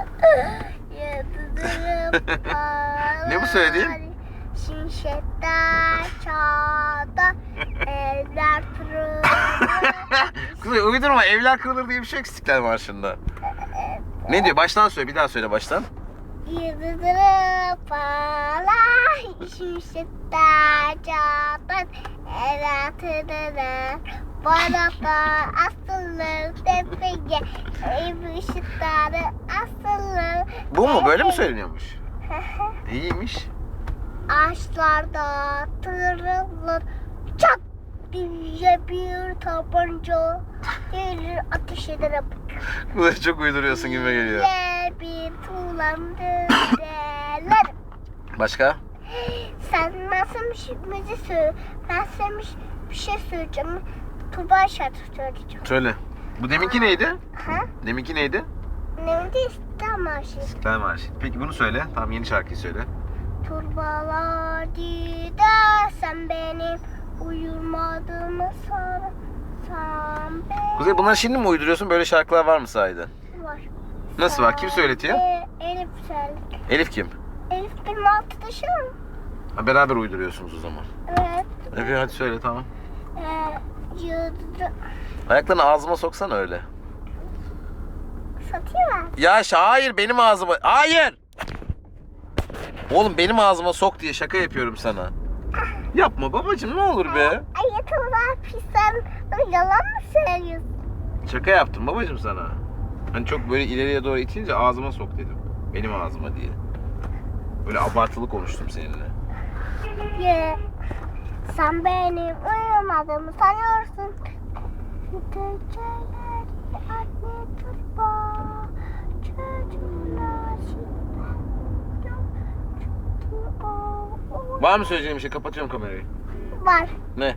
Ne bu söylediğin? Şimşekler çağda evler pırıldı. Kuzey uydurma evler kırılır diye bir şey İstiklal Marşı'nda. Ne diyor? Baştan söyle bir daha söyle baştan. Yıldızım parlar Şimşekler çağda evler pırıldı. Balıklar asılır tepeye Ev ışıkları asılır Bu mu? Böyle mi söyleniyormuş? İyiymiş. Ağaçlarda tırılır Çak diye bir tabanca Gelir ateş ederim Kuzey çok uyduruyorsun gibi geliyor. Diye bir tuğlandı derler Başka? Sen nasıl bir şey müzik söyle Ben sana bir şey söyleyeceğim Tuba şarkı söyleyeceğim Söyle. Bu deminki neydi? Ha? Deminki neydi? Ne de İstanbul şey İstiklal Marşı. Peki bunu söyle. Tamam yeni şarkıyı söyle. Turbalar sen benim uyumadığımı sor sen benim Kuzey bunları şimdi mi uyduruyorsun? Böyle şarkılar var mı sahiden? var. Nasıl var? Kim söyletiyor? Ee, Elif söyledi. Elif kim? Elif benim arkadaşım. Ha, beraber uyduruyorsunuz o zaman. Evet. Evet hadi söyle tamam. Ee, yıldızı Ayaklarını ağzıma soksan öyle. satıyorlar. Ya ş- hayır benim ağzıma. Hayır. Oğlum benim ağzıma sok diye şaka yapıyorum sana. Yapma babacığım ne olur be. Ay yakınlar pis sen yalan mı söylüyorsun? Şaka yaptım babacığım sana. Hani çok böyle ileriye doğru itince ağzıma sok dedim. Benim ağzıma diye. Böyle abartılı konuştum seninle. Ye. Sen benim uyumadığımı sanıyorsun. Geceler anne turba. Çocuğuna Var mı söyleyeceğim bir şey? Kapatıyorum kamerayı. Var. Ne?